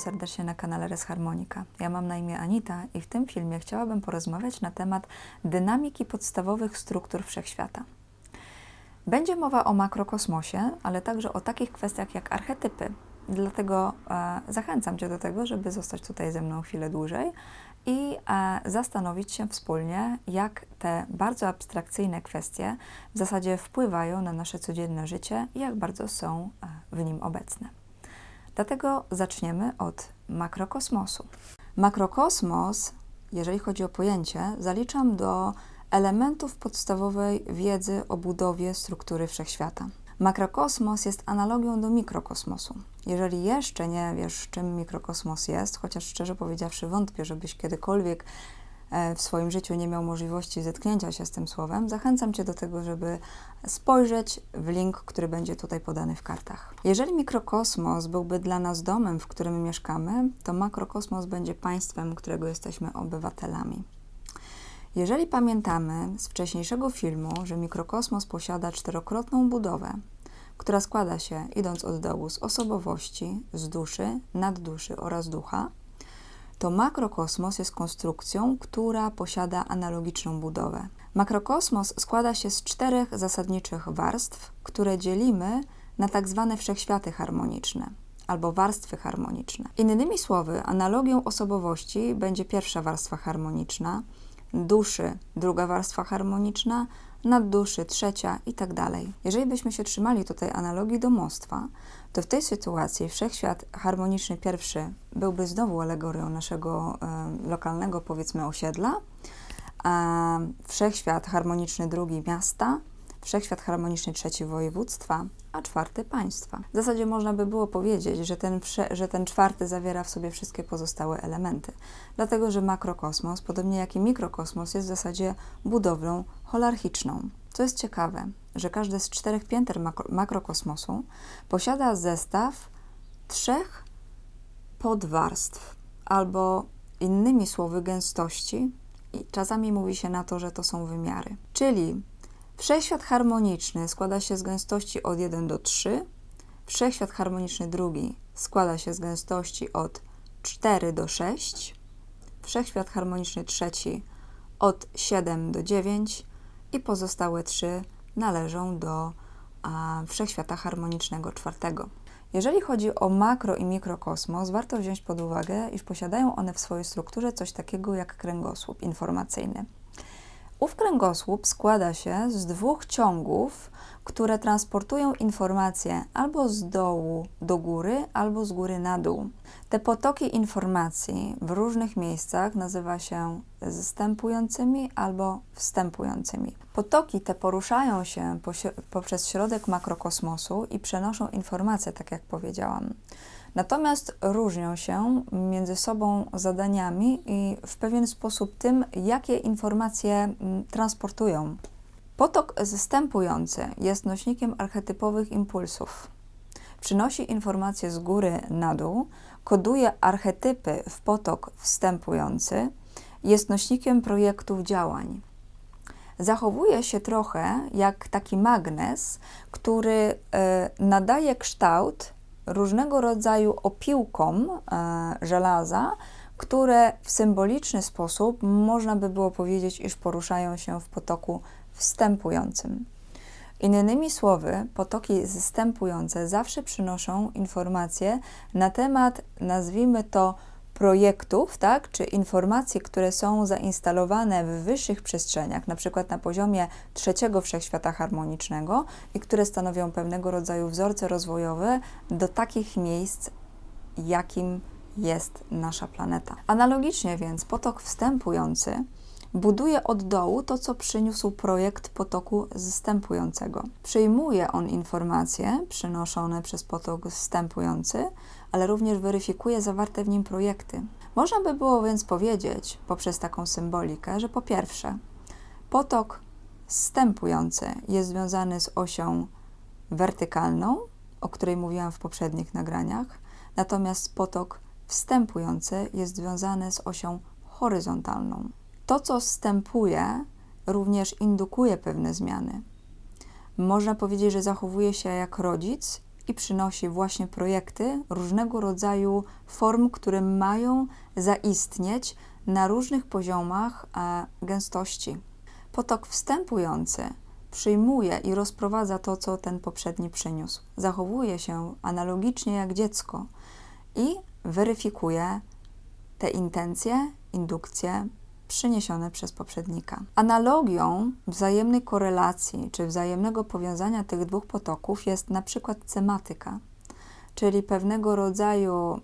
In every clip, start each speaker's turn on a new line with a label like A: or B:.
A: serdecznie na kanale Res Harmonika. Ja mam na imię Anita i w tym filmie chciałabym porozmawiać na temat dynamiki podstawowych struktur wszechświata. Będzie mowa o makrokosmosie, ale także o takich kwestiach jak archetypy. Dlatego e, zachęcam Cię do tego, żeby zostać tutaj ze mną chwilę dłużej i e, zastanowić się wspólnie, jak te bardzo abstrakcyjne kwestie w zasadzie wpływają na nasze codzienne życie i jak bardzo są e, w nim obecne. Dlatego zaczniemy od makrokosmosu. Makrokosmos, jeżeli chodzi o pojęcie, zaliczam do elementów podstawowej wiedzy o budowie struktury wszechświata. Makrokosmos jest analogią do mikrokosmosu. Jeżeli jeszcze nie wiesz, czym mikrokosmos jest, chociaż szczerze powiedziawszy wątpię, żebyś kiedykolwiek w swoim życiu nie miał możliwości zetknięcia się z tym słowem, zachęcam Cię do tego, żeby spojrzeć w link, który będzie tutaj podany w kartach. Jeżeli mikrokosmos byłby dla nas domem, w którym mieszkamy, to makrokosmos będzie państwem, którego jesteśmy obywatelami. Jeżeli pamiętamy z wcześniejszego filmu, że mikrokosmos posiada czterokrotną budowę, która składa się, idąc od dołu, z osobowości, z duszy, nadduszy oraz ducha, to makrokosmos jest konstrukcją, która posiada analogiczną budowę. Makrokosmos składa się z czterech zasadniczych warstw, które dzielimy na tak zwane wszechświaty harmoniczne albo warstwy harmoniczne. Innymi słowy, analogią osobowości będzie pierwsza warstwa harmoniczna, duszy druga warstwa harmoniczna, nadduszy trzecia i tak dalej. Jeżeli byśmy się trzymali tutaj analogii domostwa, to w tej sytuacji wszechświat harmoniczny pierwszy byłby znowu alegorią naszego lokalnego, powiedzmy, osiedla, a wszechświat harmoniczny drugi miasta, wszechświat harmoniczny trzeci województwa, a czwarty państwa. W zasadzie można by było powiedzieć, że ten, że ten czwarty zawiera w sobie wszystkie pozostałe elementy, dlatego że makrokosmos, podobnie jak i mikrokosmos, jest w zasadzie budowlą holarchiczną. Co jest ciekawe, że każde z czterech pięter makrokosmosu posiada zestaw trzech podwarstw, albo innymi słowy gęstości, i czasami mówi się na to, że to są wymiary. Czyli Wszechświat harmoniczny składa się z gęstości od 1 do 3. Wszechświat harmoniczny drugi składa się z gęstości od 4 do 6. Wszechświat harmoniczny trzeci od 7 do 9 i pozostałe trzy należą do a, wszechświata harmonicznego czwartego. Jeżeli chodzi o makro i mikrokosmos, warto wziąć pod uwagę, iż posiadają one w swojej strukturze coś takiego jak kręgosłup informacyjny. Ów kręgosłup składa się z dwóch ciągów, które transportują informacje albo z dołu do góry, albo z góry na dół. Te potoki informacji w różnych miejscach nazywa się zstępującymi albo wstępującymi. Potoki te poruszają się poprzez środek makrokosmosu i przenoszą informacje, tak jak powiedziałam. Natomiast różnią się między sobą zadaniami i w pewien sposób tym, jakie informacje mm, transportują. Potok zstępujący jest nośnikiem archetypowych impulsów. Przynosi informacje z góry na dół, koduje archetypy w potok wstępujący, jest nośnikiem projektów działań. Zachowuje się trochę jak taki magnes, który y, nadaje kształt różnego rodzaju opiłkom e, żelaza, które w symboliczny sposób można by było powiedzieć, iż poruszają się w potoku wstępującym. Innymi słowy, potoki zstępujące zawsze przynoszą informacje na temat, nazwijmy to, projektów, tak, czy informacji, które są zainstalowane w wyższych przestrzeniach, na przykład na poziomie trzeciego wszechświata harmonicznego i które stanowią pewnego rodzaju wzorce rozwojowe do takich miejsc, jakim jest nasza planeta. Analogicznie więc potok wstępujący buduje od dołu to, co przyniósł projekt potoku zstępującego. Przyjmuje on informacje przynoszone przez potok wstępujący, ale również weryfikuje zawarte w nim projekty. Można by było więc powiedzieć, poprzez taką symbolikę, że po pierwsze, potok wstępujący jest związany z osią wertykalną, o której mówiłam w poprzednich nagraniach, natomiast potok wstępujący jest związany z osią horyzontalną. To, co wstępuje, również indukuje pewne zmiany. Można powiedzieć, że zachowuje się jak rodzic i przynosi właśnie projekty różnego rodzaju form, które mają zaistnieć na różnych poziomach e, gęstości. Potok wstępujący przyjmuje i rozprowadza to, co ten poprzedni przyniósł. Zachowuje się analogicznie jak dziecko i weryfikuje te intencje, indukcje przyniesione przez poprzednika. Analogią wzajemnej korelacji czy wzajemnego powiązania tych dwóch potoków jest na przykład cematyka, czyli pewnego rodzaju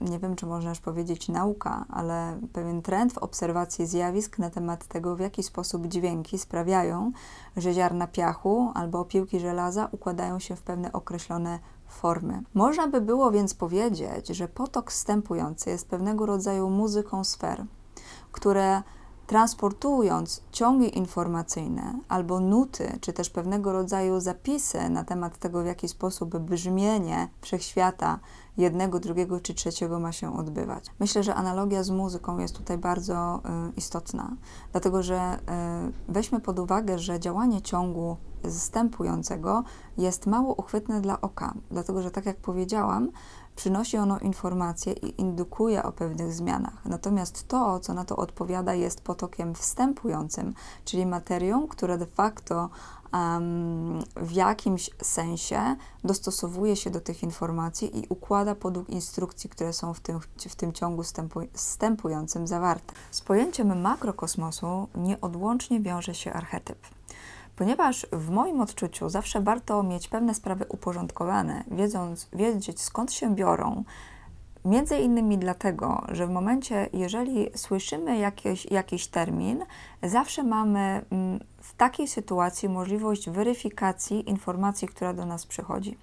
A: nie wiem, czy można już powiedzieć nauka, ale pewien trend w obserwacji zjawisk na temat tego, w jaki sposób dźwięki sprawiają, że ziarna piachu albo opiłki żelaza układają się w pewne określone formy. Można by było więc powiedzieć, że potok wstępujący jest pewnego rodzaju muzyką sfer, które transportując ciągi informacyjne albo nuty, czy też pewnego rodzaju zapisy na temat tego, w jaki sposób brzmienie wszechświata jednego, drugiego czy trzeciego ma się odbywać. Myślę, że analogia z muzyką jest tutaj bardzo y, istotna, dlatego że y, weźmy pod uwagę, że działanie ciągu zstępującego jest mało uchwytne dla oka, dlatego że tak jak powiedziałam, przynosi ono informacje i indukuje o pewnych zmianach. Natomiast to, co na to odpowiada, jest potokiem wstępującym, czyli materią, która de facto um, w jakimś sensie dostosowuje się do tych informacji i układa podług instrukcji, które są w tym, w tym ciągu wstępującym zawarte. Z pojęciem makrokosmosu nieodłącznie wiąże się archetyp ponieważ w moim odczuciu zawsze warto mieć pewne sprawy uporządkowane, wiedząc, wiedzieć skąd się biorą. Między innymi dlatego, że w momencie, jeżeli słyszymy jakiś, jakiś termin, zawsze mamy mm, w takiej sytuacji możliwość weryfikacji informacji, która do nas przychodzi.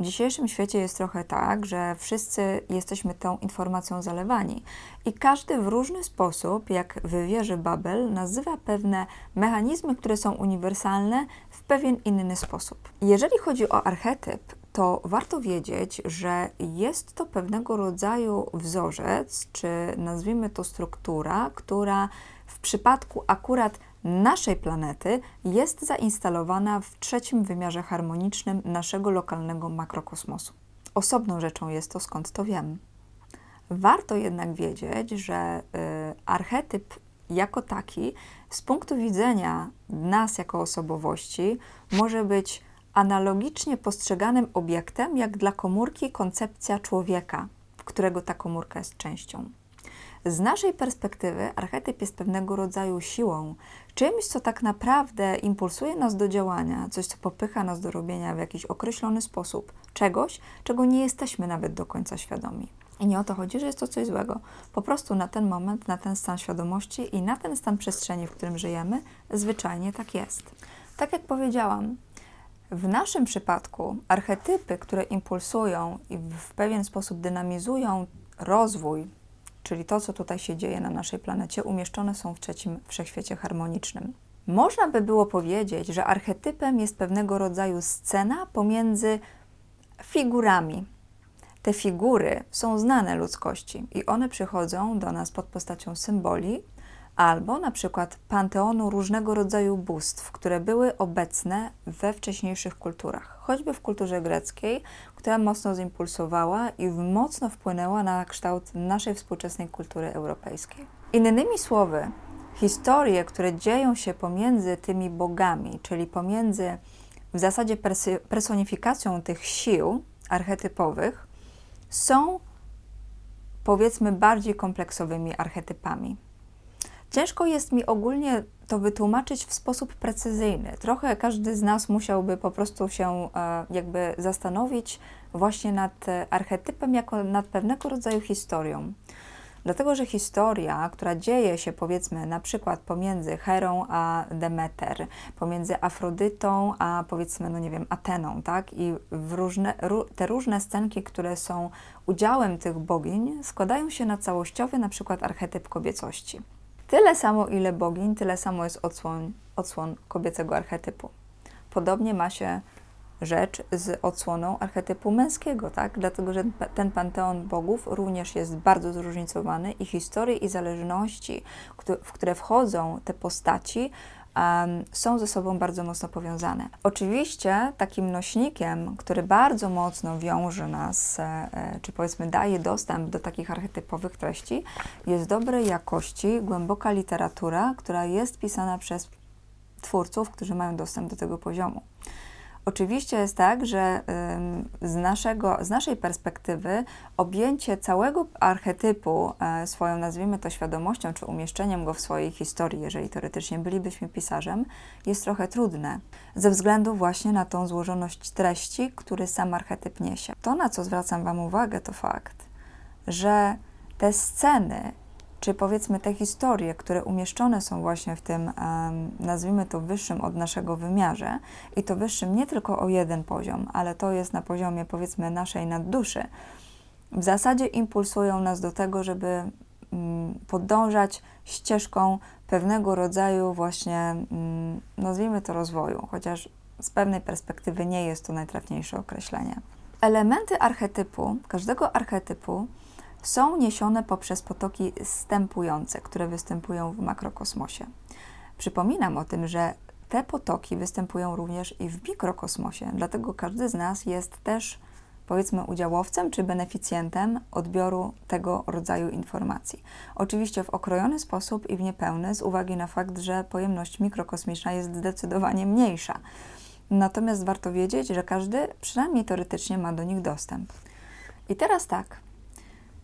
A: W dzisiejszym świecie jest trochę tak, że wszyscy jesteśmy tą informacją zalewani i każdy w różny sposób, jak w wieży Babel, nazywa pewne mechanizmy, które są uniwersalne w pewien inny sposób. Jeżeli chodzi o archetyp, to warto wiedzieć, że jest to pewnego rodzaju wzorzec, czy nazwijmy to struktura, która w przypadku akurat naszej planety jest zainstalowana w trzecim wymiarze harmonicznym naszego lokalnego makrokosmosu. Osobną rzeczą jest to, skąd to wiem. Warto jednak wiedzieć, że y, archetyp jako taki, z punktu widzenia nas jako osobowości, może być analogicznie postrzeganym obiektem, jak dla komórki koncepcja człowieka, którego ta komórka jest częścią. Z naszej perspektywy archetyp jest pewnego rodzaju siłą, czymś, co tak naprawdę impulsuje nas do działania, coś, co popycha nas do robienia w jakiś określony sposób czegoś, czego nie jesteśmy nawet do końca świadomi. I nie o to chodzi, że jest to coś złego. Po prostu na ten moment, na ten stan świadomości i na ten stan przestrzeni, w którym żyjemy, zwyczajnie tak jest. Tak jak powiedziałam, w naszym przypadku archetypy, które impulsują i w pewien sposób dynamizują rozwój czyli to, co tutaj się dzieje na naszej planecie, umieszczone są w trzecim wszechświecie harmonicznym. Można by było powiedzieć, że archetypem jest pewnego rodzaju scena pomiędzy figurami. Te figury są znane ludzkości i one przychodzą do nas pod postacią symboli, albo na przykład panteonu różnego rodzaju bóstw, które były obecne we wcześniejszych kulturach, choćby w kulturze greckiej, która mocno zimpulsowała i mocno wpłynęła na kształt naszej współczesnej kultury europejskiej. Innymi słowy, historie, które dzieją się pomiędzy tymi bogami, czyli pomiędzy w zasadzie personifikacją tych sił archetypowych, są powiedzmy bardziej kompleksowymi archetypami. Ciężko jest mi ogólnie to wytłumaczyć w sposób precyzyjny. Trochę każdy z nas musiałby po prostu się e, jakby zastanowić właśnie nad archetypem jako nad pewnego rodzaju historią. Dlatego, że historia, która dzieje się powiedzmy na przykład pomiędzy Herą a Demeter, pomiędzy Afrodytą a powiedzmy, no nie wiem, Ateną, tak? I różne, te różne scenki, które są udziałem tych bogiń, składają się na całościowy na przykład archetyp kobiecości. Tyle samo, ile bogiń, tyle samo jest odsłon, odsłon kobiecego archetypu. Podobnie ma się rzecz z odsłoną archetypu męskiego, tak? Dlatego, że ten panteon bogów również jest bardzo zróżnicowany i historie i zależności, w które wchodzą te postaci, są ze sobą bardzo mocno powiązane. Oczywiście takim nośnikiem, który bardzo mocno wiąże nas, e, e, czy powiedzmy daje dostęp do takich archetypowych treści, jest dobrej jakości, głęboka literatura, która jest pisana przez twórców, którzy mają dostęp do tego poziomu. Oczywiście jest tak, że z, naszego, z naszej perspektywy objęcie całego archetypu e, swoją, nazwijmy to, świadomością, czy umieszczeniem go w swojej historii, jeżeli teoretycznie bylibyśmy pisarzem, jest trochę trudne, ze względu właśnie na tą złożoność treści, który sam archetyp niesie. To, na co zwracam Wam uwagę, to fakt, że te sceny czy powiedzmy te historie, które umieszczone są właśnie w tym, nazwijmy to wyższym od naszego wymiarze, i to wyższym nie tylko o jeden poziom, ale to jest na poziomie powiedzmy naszej nadduszy, w zasadzie impulsują nas do tego, żeby um, podążać ścieżką pewnego rodzaju właśnie, um, nazwijmy to rozwoju, chociaż z pewnej perspektywy nie jest to najtrafniejsze określenie. Elementy archetypu, każdego archetypu, są niesione poprzez potoki stępujące, które występują w makrokosmosie. Przypominam o tym, że te potoki występują również i w mikrokosmosie, dlatego każdy z nas jest też, powiedzmy, udziałowcem czy beneficjentem odbioru tego rodzaju informacji. Oczywiście w okrojony sposób i w niepełny, z uwagi na fakt, że pojemność mikrokosmiczna jest zdecydowanie mniejsza. Natomiast warto wiedzieć, że każdy, przynajmniej teoretycznie, ma do nich dostęp. I teraz tak.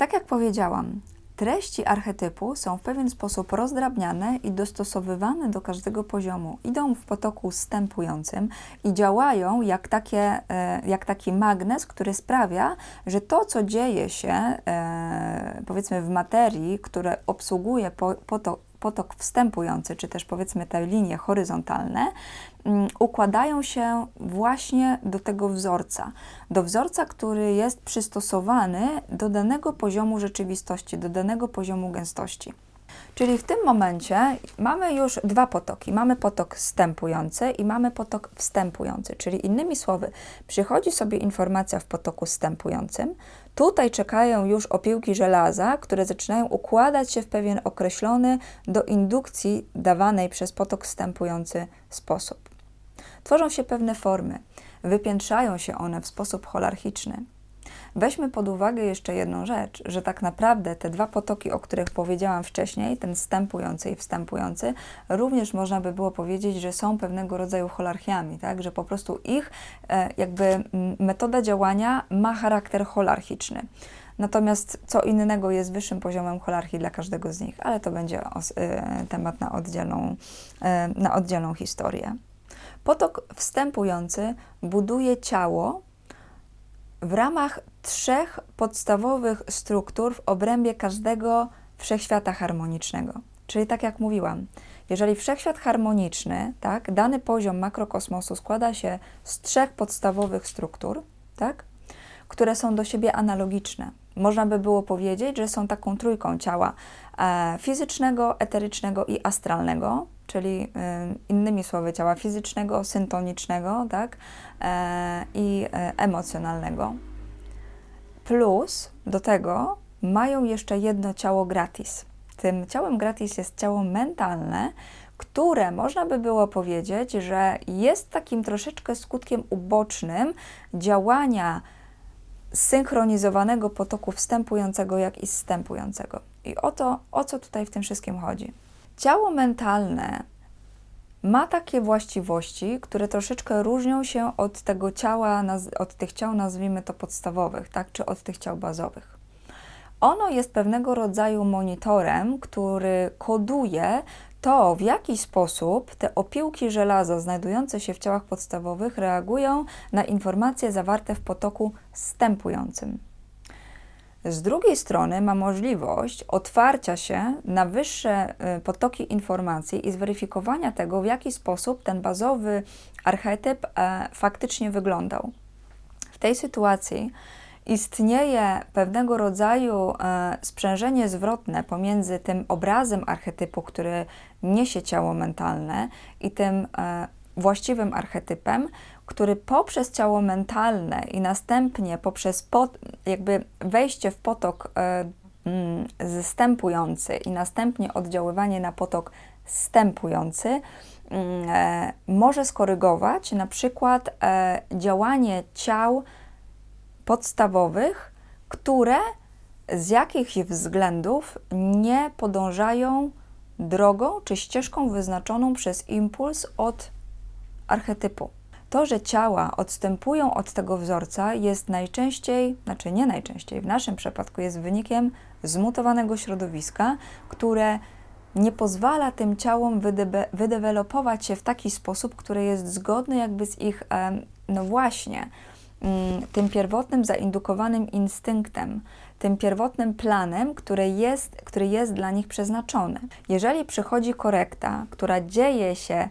A: Tak jak powiedziałam, treści archetypu są w pewien sposób rozdrabniane i dostosowywane do każdego poziomu. Idą w potoku stępującym i działają jak, takie, e, jak taki magnes, który sprawia, że to, co dzieje się e, powiedzmy w materii, które obsługuje potok, potok wstępujący, czy też powiedzmy te linie horyzontalne, mm, układają się właśnie do tego wzorca. Do wzorca, który jest przystosowany do danego poziomu rzeczywistości, do danego poziomu gęstości. Czyli w tym momencie mamy już dwa potoki. Mamy potok wstępujący i mamy potok wstępujący. Czyli innymi słowy, przychodzi sobie informacja w potoku wstępującym. Tutaj czekają już opiłki żelaza, które zaczynają układać się w pewien określony do indukcji dawanej przez potok wstępujący sposób. Tworzą się pewne formy, wypiętrzają się one w sposób holarchiczny. Weźmy pod uwagę jeszcze jedną rzecz, że tak naprawdę te dwa potoki, o których powiedziałam wcześniej, ten wstępujący i wstępujący, również można by było powiedzieć, że są pewnego rodzaju holarchiami, tak? że po prostu ich e, jakby metoda działania ma charakter holarchiczny. Natomiast co innego jest wyższym poziomem holarchii dla każdego z nich, ale to będzie y, temat na oddzielną, y, na oddzielną historię. Potok wstępujący buduje ciało w ramach trzech podstawowych struktur w obrębie każdego wszechświata harmonicznego. Czyli tak jak mówiłam, jeżeli wszechświat harmoniczny, tak, dany poziom makrokosmosu składa się z trzech podstawowych struktur, tak, które są do siebie analogiczne. Można by było powiedzieć, że są taką trójką ciała e, fizycznego, eterycznego i astralnego, czyli y, innymi słowy ciała fizycznego, syntonicznego tak, e, i e, emocjonalnego. Plus do tego mają jeszcze jedno ciało gratis. Tym ciałem gratis jest ciało mentalne, które można by było powiedzieć, że jest takim troszeczkę skutkiem ubocznym działania synchronizowanego potoku wstępującego, jak i zstępującego. I o to, o co tutaj w tym wszystkim chodzi. Ciało mentalne ma takie właściwości, które troszeczkę różnią się od tego ciała, od tych ciał, nazwijmy to podstawowych, tak, czy od tych ciał bazowych. Ono jest pewnego rodzaju monitorem, który koduje to, w jaki sposób te opiłki żelaza znajdujące się w ciałach podstawowych reagują na informacje zawarte w potoku stępującym. Z drugiej strony ma możliwość otwarcia się na wyższe y, potoki informacji i zweryfikowania tego, w jaki sposób ten bazowy archetyp e, faktycznie wyglądał. W tej sytuacji istnieje pewnego rodzaju e, sprzężenie zwrotne pomiędzy tym obrazem archetypu, który niesie ciało mentalne, i tym e, właściwym archetypem, który poprzez ciało mentalne i następnie poprzez pot, jakby wejście w potok mm, zstępujący i następnie oddziaływanie na potok stępujący mm, e, może skorygować na przykład e, działanie ciał podstawowych, które z jakichś względów nie podążają drogą czy ścieżką wyznaczoną przez impuls od archetypu. To, że ciała odstępują od tego wzorca, jest najczęściej, znaczy nie najczęściej, w naszym przypadku jest wynikiem zmutowanego środowiska, które nie pozwala tym ciałom wydebe- wydevelopować się w taki sposób, który jest zgodny jakby z ich, no właśnie, mm, tym pierwotnym zaindukowanym instynktem, tym pierwotnym planem, który jest, który jest dla nich przeznaczony. Jeżeli przychodzi korekta, która dzieje się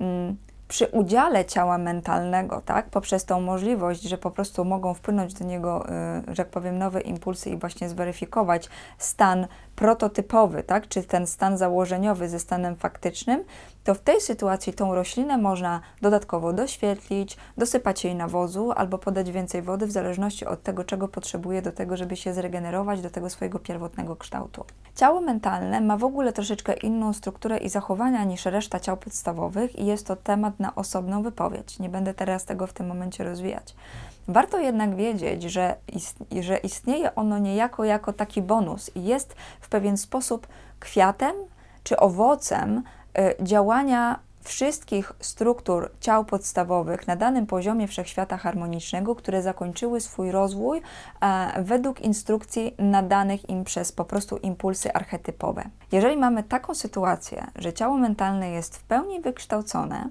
A: mm, przy udziale ciała mentalnego, tak, poprzez tą możliwość, że po prostu mogą wpłynąć do niego, y, że tak powiem, nowe impulsy i właśnie zweryfikować stan prototypowy, tak, czy ten stan założeniowy ze stanem faktycznym, to w tej sytuacji tą roślinę można dodatkowo doświetlić, dosypać jej nawozu albo podać więcej wody, w zależności od tego, czego potrzebuje do tego, żeby się zregenerować do tego swojego pierwotnego kształtu. Ciało mentalne ma w ogóle troszeczkę inną strukturę i zachowania niż reszta ciał podstawowych i jest to temat na osobną wypowiedź. Nie będę teraz tego w tym momencie rozwijać. Warto jednak wiedzieć, że, że istnieje ono niejako jako taki bonus i jest w pewien sposób kwiatem czy owocem y, działania wszystkich struktur ciał podstawowych na danym poziomie wszechświata harmonicznego, które zakończyły swój rozwój e, według instrukcji nadanych im przez po prostu impulsy archetypowe. Jeżeli mamy taką sytuację, że ciało mentalne jest w pełni wykształcone,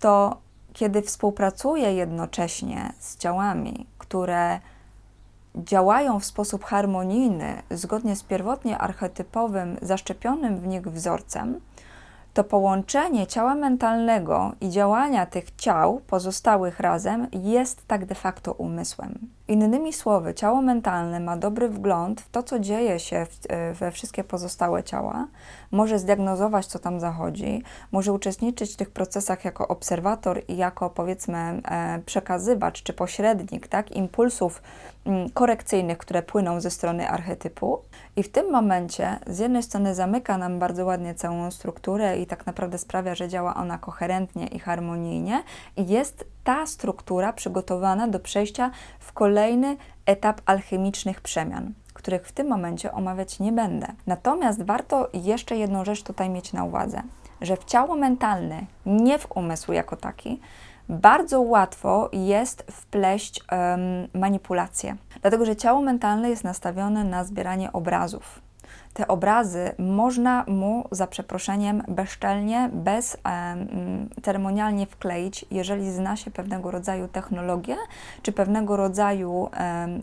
A: to kiedy współpracuje jednocześnie z ciałami, które działają w sposób harmonijny, zgodnie z pierwotnie archetypowym, zaszczepionym w nich wzorcem, to połączenie ciała mentalnego i działania tych ciał pozostałych razem jest tak de facto umysłem. Innymi słowy, ciało mentalne ma dobry wgląd w to, co dzieje się e, we wszystkie pozostałe ciała, może zdiagnozować, co tam zachodzi, może uczestniczyć w tych procesach jako obserwator i jako powiedzmy e, przekazywacz czy pośrednik tak, impulsów mm, korekcyjnych, które płyną ze strony archetypu. I w tym momencie z jednej strony zamyka nam bardzo ładnie całą strukturę i tak naprawdę sprawia, że działa ona koherentnie i harmonijnie i jest ta struktura przygotowana do przejścia w kolejny etap alchemicznych przemian, których w tym momencie omawiać nie będę. Natomiast warto jeszcze jedną rzecz tutaj mieć na uwadze, że w ciało mentalne, nie w umysł jako taki, bardzo łatwo jest wpleść um, manipulację, dlatego że ciało mentalne jest nastawione na zbieranie obrazów te obrazy można mu za przeproszeniem bezczelnie, bez ceremonialnie wkleić, jeżeli zna się pewnego rodzaju technologię, czy pewnego rodzaju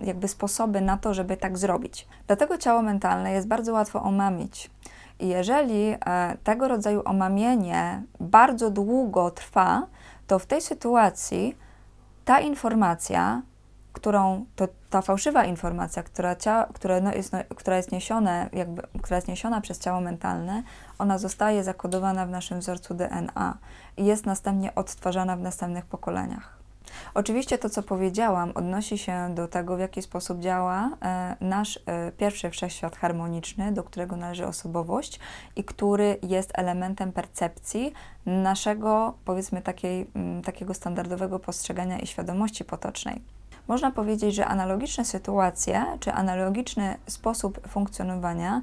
A: jakby sposoby na to, żeby tak zrobić. Dlatego ciało mentalne jest bardzo łatwo omamić. I jeżeli e, tego rodzaju omamienie bardzo długo trwa, to w tej sytuacji ta informacja którą to, ta fałszywa informacja, która, cia, która, no jest, no, która, jest niesione, jakby, która jest niesiona przez ciało mentalne, ona zostaje zakodowana w naszym wzorcu DNA i jest następnie odtwarzana w następnych pokoleniach. Oczywiście to, co powiedziałam, odnosi się do tego, w jaki sposób działa e, nasz e, pierwszy wszechświat harmoniczny, do którego należy osobowość i który jest elementem percepcji naszego, powiedzmy, takiej, m, takiego standardowego postrzegania i świadomości potocznej. Można powiedzieć, że analogiczne sytuacje czy analogiczny sposób funkcjonowania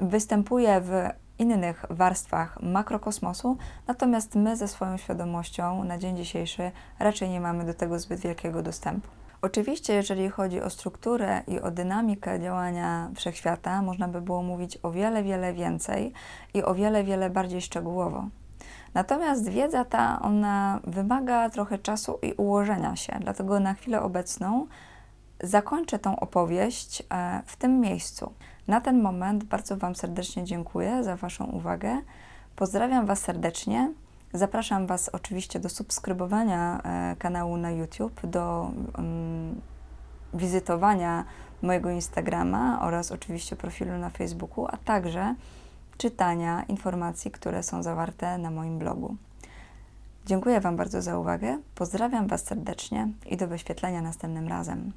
A: występuje w innych warstwach makrokosmosu, natomiast my ze swoją świadomością na dzień dzisiejszy raczej nie mamy do tego zbyt wielkiego dostępu. Oczywiście, jeżeli chodzi o strukturę i o dynamikę działania wszechświata, można by było mówić o wiele, wiele więcej i o wiele, wiele bardziej szczegółowo. Natomiast wiedza ta, ona wymaga trochę czasu i ułożenia się, dlatego na chwilę obecną zakończę tą opowieść e, w tym miejscu. Na ten moment bardzo Wam serdecznie dziękuję za Waszą uwagę. Pozdrawiam Was serdecznie. Zapraszam Was oczywiście do subskrybowania e, kanału na YouTube, do um, wizytowania mojego Instagrama oraz oczywiście profilu na Facebooku, a także czytania informacji, które są zawarte na moim blogu. Dziękuję Wam bardzo za uwagę, pozdrawiam Was serdecznie i do wyświetlenia następnym razem.